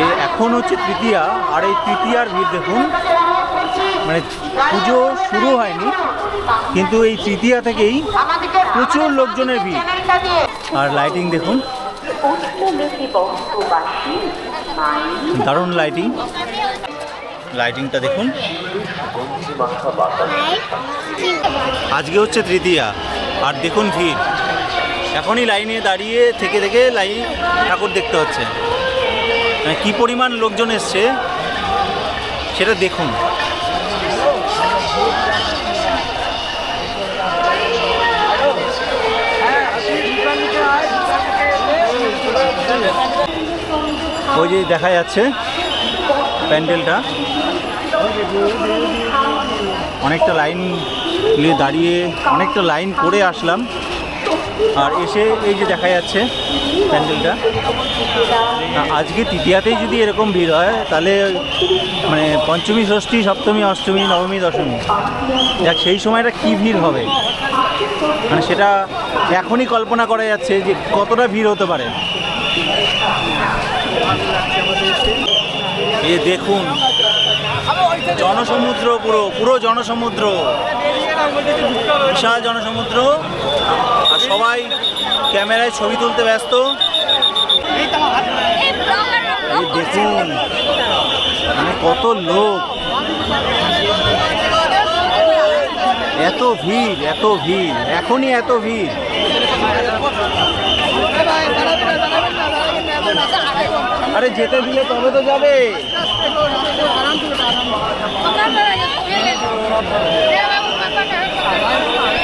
এ এখন হচ্ছে তৃতীয়া, আর এই তৃতীয়ার ভিড় দেখুন মানে পুজো শুরু হয়নি, কিন্তু এই তৃতীয়া থেকেই প্রচুর লোকজনের ভিড়। আর লাইটিং দেখুন। দারুণ লাইটিং লাইটিংটা দেখুন। আজকে হচ্ছে তৃতীয়া, আর দেখুন ভিড়। এখনই লাইনে দাঁড়িয়ে থেকে থেকে লাইন ঠাকুর দেখতে হচ্ছে। কী পরিমাণ লোকজন এসছে, সেটা দেখুন। ওই যে দেখা যাচ্ছে প্যান্ডেলটা। অনেকটা লাইন নিয়ে দাঁড়িয়ে, অনেকটা লাইন করে আসলাম। আর এসে এই যে দেখা যাচ্ছে প্যান্ডেলটা? আজকে তৃতীয়াতেই যদি এরকম ভিড় হয়, তাহলে মানে পঞ্চমী, ষষ্ঠী, সপ্তমী, অষ্টমী, নবমী, দশমী, দেখ, সেই সময়টা কি ভিড় হবে? মানে সেটা এখনই কল্পনা করা যাচ্ছে যে কতটা ভিড় হতে পারে। এ দেখুন, জনসমুদ্র পুরো পুরো জনসমুদ্র। বিশাল জনসমুদ্র। আর সবাই ক্যামেরায় ছবি তুলতে ব্যস্ত। দেখুন মানে কত লোক। এত ভিড় এত ভিড়, এখনই এত ভিড়। আরে যেতে দিলে তবে তো যাবে।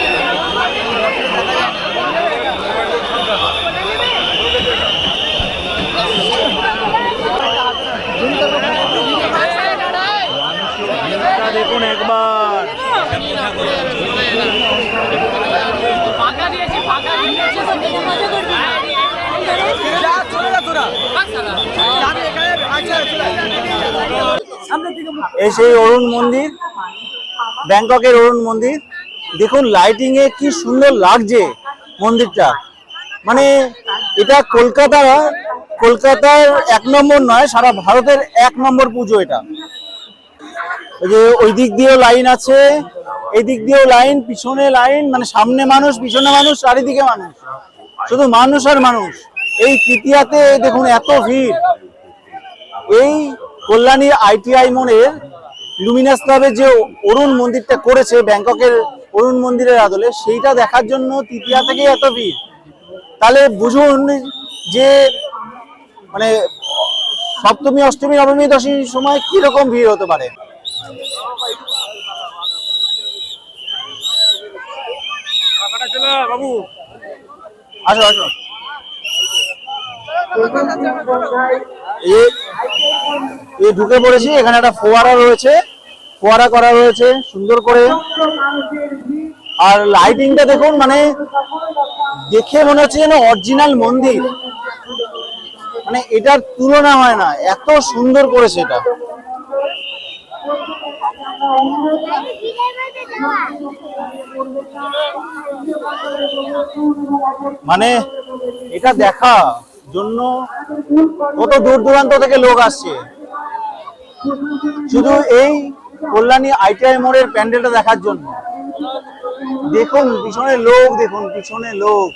ভিড়টা এই সেই অরুণ মন্দির, ব্যাংককের অরুণ মন্দির। দেখুন লাইটিং এ কি সুন্দর লাগছে মন্দিরটা। মানে এটা কলকাতা কলকাতার এক নম্বর নয়, সারা ভারতের এক নম্বর পুজো এটা। ওই যে ওই দিক দিয়েও লাইন আছে এই দিক দিয়েও লাইন, পিছনে লাইন মানে সামনে মানুষ, পিছনে মানুষ, চারিদিকে মানুষ। শুধু মানুষ আর মানুষ। এই তৃতীয়াতে দেখুন এত ভিড়। এই কল্যাণী আইটিআই মোড়ের লুমিনাস ক্লাবের যে অরুণ মন্দিরটা করেছে, ব্যাংককের অরুণ মন্দিরের আদলে, সেইটা দেখার জন্য তৃতীয়া থেকেই এত ভিড়। তাহলে বুঝুন যে মানে সপ্তমী, অষ্টমী, নবমী, দশমীর সময় কীরকম ভিড় হতে পারে? আসো আসো। এ ঢুকে পড়েছি, এখানে একটা ফোয়ারা রয়েছে। ফোয়ারা করা রয়েছে, সুন্দর করে। আর লাইটিংটা দেখুন মানে দেখে মনে হচ্ছে যেন অরিজিনাল মন্দির। মানে এটার তুলনা হয় না, এত সুন্দর করেছে এটা। মানে এটা দেখা জন্য কত দূর দূরান্ত থেকে লোক আসছে। শুধু এই কল্যাণী আইটিআই মোড়ের প্যান্ডেলটা দেখার জন্য। দেখুন, পিছনে লোক, দেখুন, পিছনে লোক।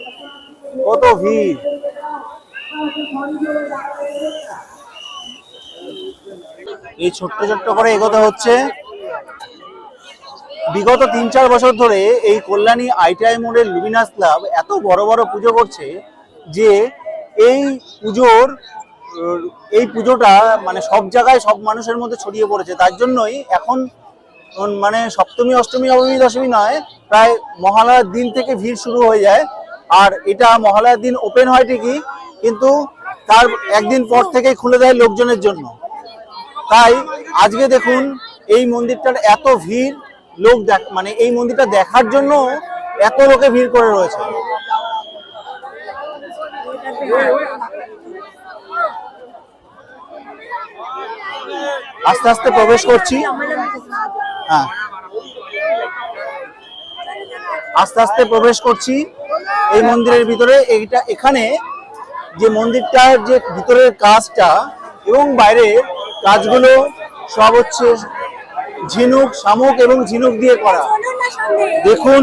কত ভিড়। এই ছোট্ট ছোট্ট করে এগোতে হচ্ছে। বিগত তিন চার বছর ধরে এই কল্যাণী আইটিআই মোড়ের লুমিনাস ক্লাব এত বড় বড় পুজো করছে যে এই পুজোর, এই পুজোটা মানে সব জায়গায় সব মানুষের মধ্যে ছড়িয়ে পড়েছে। তার জন্যই এখন মানে সপ্তমী, অষ্টমী নবমী দশমী নয়, প্রায় মহালয়ার দিন থেকে ভিড় শুরু হয়ে যায়। আর এটা মহালয়ার দিন ওপেন হয় ঠিকই, কিন্তু তার একদিন পর থেকেই খুলে দেয় লোকজনের জন্য। তাই আজকে দেখুন এই মন্দিরটার এত ভিড় লোক দেখ- মানে এই মন্দিরটা দেখার জন্য এত লোকে ভিড় করে রয়েছে। আস্তে আস্তে প্রবেশ করছি। হ্যাঁ। আস্তে আস্তে প্রবেশ করছি এই মন্দিরের ভিতরে। এইটা এখানে যে মন্দিরটার যে ভিতরের কাজটা এবং বাইরে কাজগুলো সব হচ্ছে ঝিনুক, শামুক এবং ঝিনুক দিয়ে করা। দেখুন,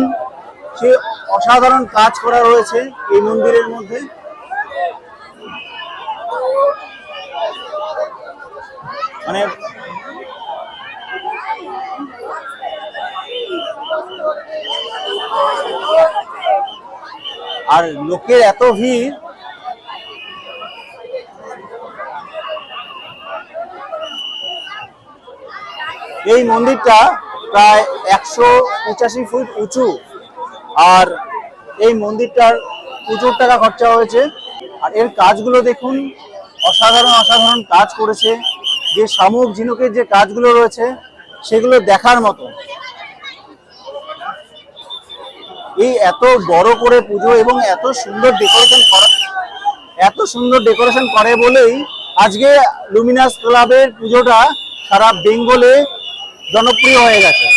সে অসাধারণ কাজ করা রয়েছে এই মন্দিরের মধ্যে। মানে আর লোকের এত ভিড় এই মন্দিরটা প্রায় একশো পঁচাশি ফুট উঁচু। আর এই মন্দিরটার প্রচুর টাকা খরচা হয়েছে। আর এর কাজগুলো দেখুন, অসাধারণ অসাধারণ কাজ করেছে। যে শামুক ঝিনুকের যে কাজগুলো রয়েছে, সেগুলো দেখার মতো। এই এত বড় করে পুজো এবং এত সুন্দর ডেকোরেশন করা, এত সুন্দর ডেকোরেশন করে বলেই আজকে লুমিনাস ক্লাবের পুজোটা সারা বেঙ্গলে জনপ্রিয় হয়ে গেছে।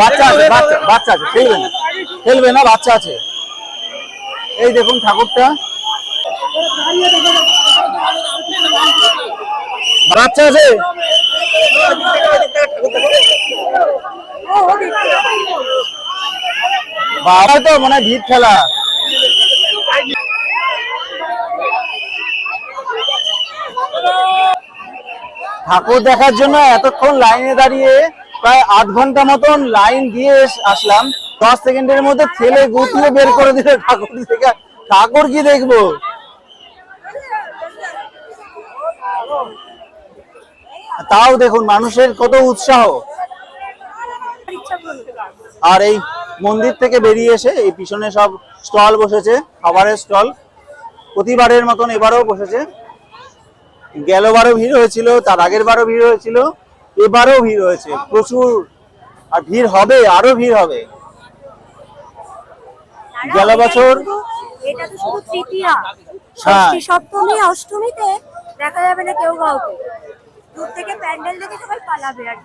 বাচ্চা আছে বাচ্চা আছে, খেলবে না। খেলবে না, বাচ্চা আছে। এই দেখুন ঠাকুরটা। বাচ্চা আছে? বাবা তো মনে ভিড় খেলা। ঠাকুর দেখার জন্য এতক্ষণ লাইনে দাঁড়িয়ে প্রায় আধ ঘণ্টা মতন লাইন দিয়ে আসলাম। দশ সেকেন্ডের মধ্যে ছেলে গুটিয়ে বের করে দিলে ঠাকুর দেখে ঠাকুর কি দেখব? তাও দেখুন, মানুষের কত উৎসাহ। আর এই মন্দির থেকে বেরিয়ে এসে এই পিছনে সব স্টল বসেছে খাবারের স্টল। প্রতিবারের মতন এবারও বসেছে। গেল গেলবারও ভিড় হয়েছিল তার আগের বারও ভিড় হয়েছিল এবারও ভিড় হয়েছে প্রচুর। আর ভিড় হবে আরও ভিড় হবে। গেল বছর এটা তো শুধু তৃতীয়া। হ্যাঁ। ষষ্ঠী সপ্তমী অষ্টমীতে দেখা যাবে না কেউ কাউকে। দূর থেকে প্যান্ডেল দেখে সবাই পালাবে আর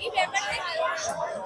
ये पेपर है